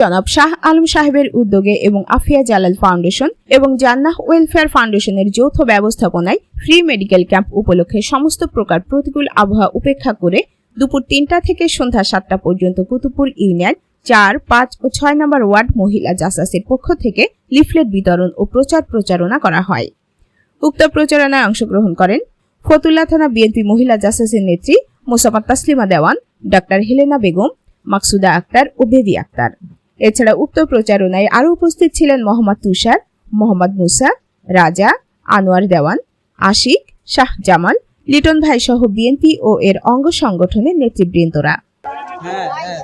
জনাব শাহ আলম সাহেবের উদ্যোগে এবং আফিয়া জালাল ফাউন্ডেশন এবং জান্নাহ ওয়েলফেয়ার ফাউন্ডেশনের যৌথ ব্যবস্থাপনায় ফ্রি মেডিকেল ক্যাম্প উপলক্ষে সমস্ত প্রকার প্রতিকূল আবহাওয়া উপেক্ষা করে দুপুর তিনটা থেকে সন্ধ্যা সাতটা পর্যন্ত কুতুবপুর ইউনিয়ন চার, পাঁচ ও ছয় নম্বর ওয়ার্ড মহিলা জাসাসের পক্ষ থেকে লিফলেট বিতরণ ও প্রচার প্রচারণা করা হয়। উক্ত প্রচারণায় অংশগ্রহণ করেন ফতুল্লা থানা বিএনপি মহিলা জাসাসের নেত্রী মোসাম্মদ তাসলিমা দেওয়ান, ডাক্তার হেলেনা বেগম, মাকসুদা আক্তার ও বেবি আক্তার। এছাড়া উক্ত প্রচারণায় আরও উপস্থিত ছিলেন মোহাম্মদ তুষার, মোহাম্মদ মুসা, রাজা, আনোয়ার দেওয়ান, আশিক, শাহ জামাল, লিটন ভাই সহ বিএনপি ও এর অঙ্গ সংগঠনের নেতৃবৃন্দরা। হ্যাঁ হ্যাঁ।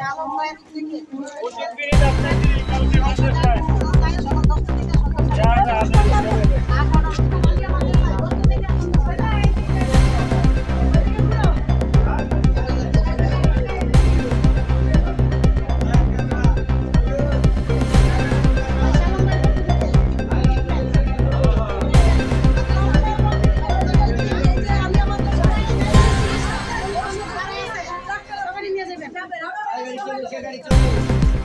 Yeah.